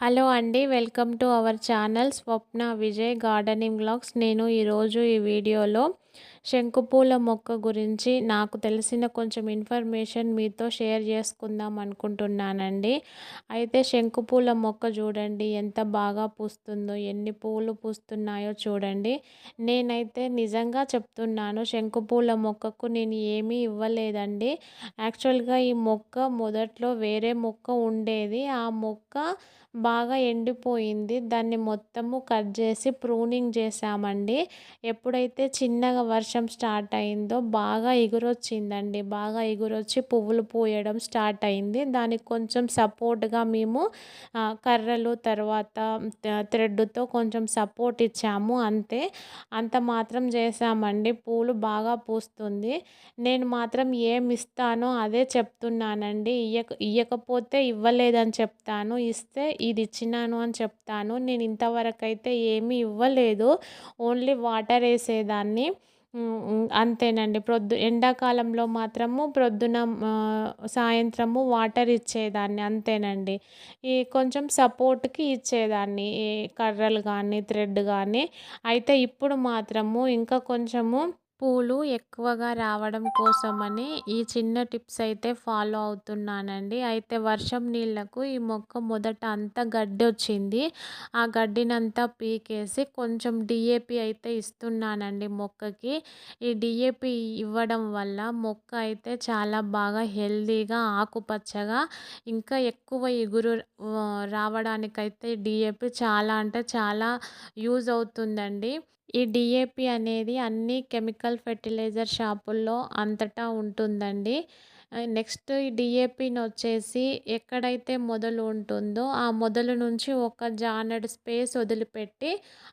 Hello అండి welcome to our channel Swapna Vijay gardening blogs. నేను ఈరోజు ఈ వీడియోలో శంకుపూల మొక్క గురించి నాకు తెలిసిన కొంచెం ఇన్ఫర్మేషన్ మీతో షేర్ చేసుకుందాం అనుకుంటున్నానండి. అయితే శంకుపూల మొక్క చూడండి ఎంత బాగా పూస్తుందో ఎన్ని పూలు పూస్తున్నాయో చూడండి. నేనైతే నిజంగా చెప్తున్నాను శంకుపూల మొక్కకు నేను ఏమీ ఇవ్వలేదండి. యాక్చువల్గా ఈ మొక్క మొదట్లో వేరే మొక్క ఉండేది ఆ మొక్క బాగా ఎండిపోయింది. దాన్ని మొత్తము కట్ చేసి ప్రూనింగ్ చేసామండి ఎప్పుడైతే చిన్నగా వర్షం స్టార్ట్ అయిందో బాగా ఎగురొచ్చిందండి. బాగా ఎగురొచ్చి పువ్వులు పూయడం స్టార్ట్ అయింది. దానికి కొంచెం సపోర్ట్గా మేము కర్రలు తర్వాత థ్రెడ్తో కొంచెం సపోర్ట్ ఇచ్చాము. అంతే. అంత మాత్రం చేసామండి. పూలు బాగా పూస్తుంది. నేను మాత్రం ఏమి ఇస్తానో అదే చెప్తున్నానండి. ఇయ్యక ఇవ్వకపోతే ఇవ్వలేదని చెప్తాను. ఇస్తే ఇది ఇచ్చినాను అని చెప్తాను. నేను ఇంతవరకు అయితే ఏమీ ఇవ్వలేదు. ఓన్లీ వాటర్ వేసేదాన్ని. అంతేనండి. ప్రొద్దు ఎండాకాలంలో మాత్రము ప్రొద్దున సాయంత్రము వాటర్ ఇచ్చేదాన్ని అంతేనండి. ఈ కొంచెం సపోర్ట్కి ఇచ్చేదాన్ని కర్రలు కానీ థ్రెడ్ కానీ అయితే ఇప్పుడు మాత్రము ఇంకా కొంచెము పూలు ఎక్కువగా రావడం కోసమని ఈ చిన్న టిప్స్ అయితే ఫాలో అవుతున్నానండి. అయితే వర్షం నీళ్ళకు ఈ మొక్క మొదట అంతా గడ్డి వచ్చింది. ఆ గడ్డినంతా పీకేసి కొంచెం డిఏపి అయితే ఇస్తున్నానండి మొక్కకి. ఈ డిఏపి ఇవ్వడం వల్ల మొక్క అయితే చాలా బాగా హెల్దీగా ఆకుపచ్చగా ఇంకా ఎక్కువ ఎగురు రావడానికైతే డిఏపి చాలా అంటే చాలా యూజ్ అవుతుందండి. ఈ డిఏపి అనేది అన్ని కెమికల్ ఫెర్టిలైజర్ షాపుల్లో అంతటా ఉంటుందండి. నెక్స్ట్ ఈ డిఏపిని వచ్చేసి ఎక్కడైతే మొదలు ఉంటుందో ఆ మొదలు నుంచి ఒక జానడ్ స్పేస్ వదిలిపెట్టి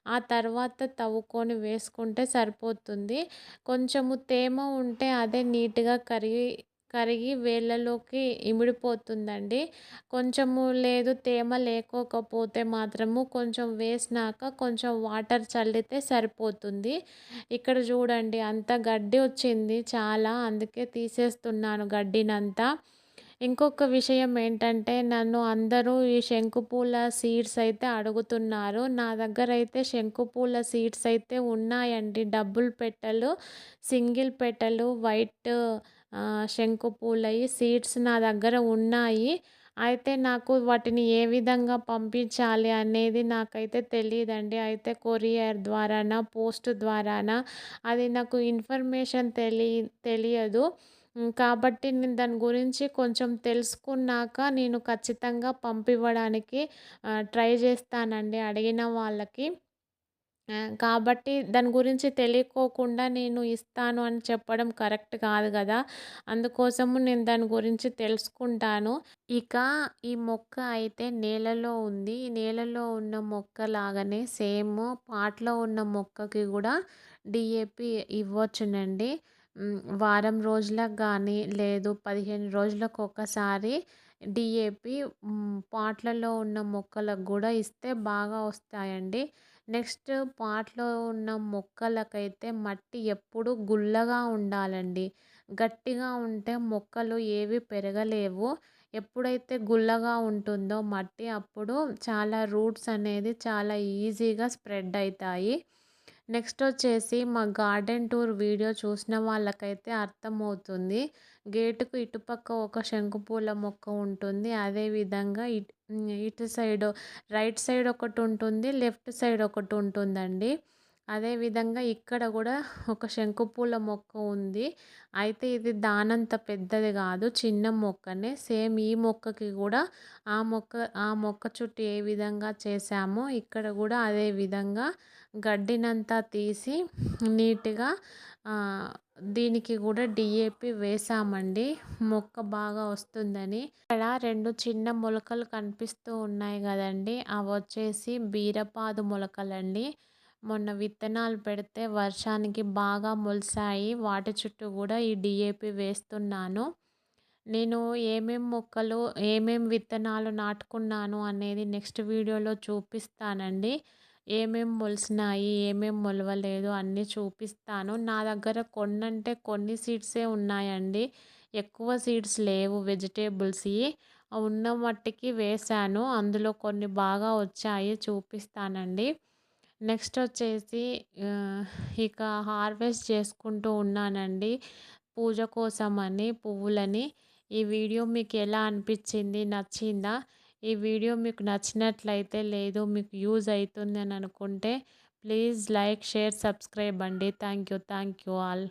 ఆ తర్వాత తవ్వుకొని వేసుకుంటే సరిపోతుంది. కొంచెము తేమ ఉంటే అదే నీట్గా కరిగి కరిగి వేళ్ళలోకి ఇమిడిపోతుందండి. కొంచెము లేదు తేమ లేకపోతే మాత్రము కొంచెం వేసినాక కొంచెం వాటర్ చల్లితే సరిపోతుంది. ఇక్కడ చూడండి అంత గడ్డి వచ్చింది చాలా అందుకే తీసేస్తున్నాను గడ్డినంతా. ఇంకొక విషయం ఏంటంటే నన్ను అందరూ ఈ శంకుపూల సీడ్స్ అయితే అడుగుతున్నారు. నా దగ్గర అయితే శంకుపూల సీడ్స్ అయితే ఉన్నాయండి. డబుల్ పెట్టలు సింగిల్ పెట్టలు వైట్ శంకుపూలయి సీడ్స్ నా దగ్గర ఉన్నాయి. అయితే నాకు వాటిని ఏ విధంగా పంపించాలి అనేది నాకైతే తెలియదండి అయితే కొరియర్ ద్వారానా పోస్ట్ ద్వారానా అది నాకు ఇన్ఫర్మేషన్ తెలియ తెలియదు. కాబట్టి నేను దాని గురించి కొంచెం తెలుసుకున్నాక నేను ఖచ్చితంగా పంపివ్వడానికి ట్రై చేస్తానండి అడిగిన వాళ్ళకి. కాబట్టి దాని గురించి తెలియకోకుండా నేను ఇస్తాను అని చెప్పడం కరెక్ట్ కాదు కదా! అందుకోసము నేను దాని గురించి తెలుసుకుంటాను. ఇక ఈ మొక్క అయితే నేలలో ఉంది. నేలలో ఉన్న మొక్క లాగానే సేమ్ పాట్లో ఉన్న మొక్కకి కూడా డిఏపి ఇవ్వచ్చునండి. వారం రోజులకు కానీ లేదు పదిహేను రోజులకు ఒకసారి డిఏపి పాట్లలో ఉన్న మొక్కలకు కూడా ఇస్తే బాగా వస్తాయండి. నెక్స్ట్ పాట్లో ఉన్న మొక్కలకైతే మట్టి ఎప్పుడు గుల్లగా ఉండాలండి. గట్టిగా ఉంటే మొక్కలు ఏవి పెరగలేవు. ఎప్పుడైతే గుల్లగా ఉంటుందో మట్టి అప్పుడు చాలా రూట్స్ అనేది చాలా ఈజీగా స్ప్రెడ్ అవుతాయి. నెక్స్ట్ వచ్చేసి మా గార్డెన్ టూర్ వీడియో చూసిన వాళ్ళకైతే అర్థమవుతుంది. గేటుకు ఇటుపక్క ఒక శంకుపూల మొక్క ఉంటుంది. అదేవిధంగా ఇటు ఇటు సైడ్ రైట్ సైడ్ ఒకటి ఉంటుంది లెఫ్ట్ సైడ్ ఒకటి ఉంటుందండి. అదేవిధంగా ఇక్కడ కూడా ఒక శంకుపూల మొక్క ఉంది. అయితే ఇది దానంత పెద్దది కాదు చిన్న మొక్కనే. సేమ్ ఈ మొక్కకి కూడా ఆ మొక్క ఆ మొక్క చుట్టూ ఏ విధంగా చేసామో ఇక్కడ కూడా అదే విధంగా గడ్డినంతా తీసి నీట్గా దీనికి కూడా డిఏపి వేసామండి మొక్క బాగా వస్తుందని. ఇక్కడ రెండు చిన్న మొలకలు కనిపిస్తూ ఉన్నాయి కదండి. అవి వచ్చేసి బీరపాదు మొలకలండి. మొన్న విత్తనాలు పెడితే వర్షానికి బాగా మొలిసాయి వాటి చుట్టూ కూడా ఈ డిఏపి వేస్తున్నాను. నేను ఏమేం మొక్కలు ఏమేం విత్తనాలు నాటుకున్నాను అనేది నెక్స్ట్ వీడియోలో చూపిస్తానండి. ఏమేం మొలిసినాయి ఏమేం మొలవలేదు అన్నీ చూపిస్తాను. నా దగ్గర కొన్ని అంటే కొన్ని సీడ్సే ఉన్నాయండి. ఎక్కువ సీడ్స్ లేవు వెజిటేబుల్స్వి ఉన్న మట్టికి వేశాను. అందులో కొన్ని బాగా వచ్చాయి చూపిస్తానండి. నెక్స్ట్ వచ్చేసి ఇక హార్వెస్ట్ చేసుకుంటూ ఉన్నానండి. పూజ కోసమని పువ్వులని. ఈ వీడియో మీకు ఎలా అనిపించింది? నచ్చిందా? ఈ వీడియో మీకు నచ్చినట్లయితే లేదు మీకు యూజ్ అవుతుంది అని అనుకుంటే ప్లీజ్ లైక్ షేర్ సబ్స్క్రైబ్ అండి. Thank you thank you all.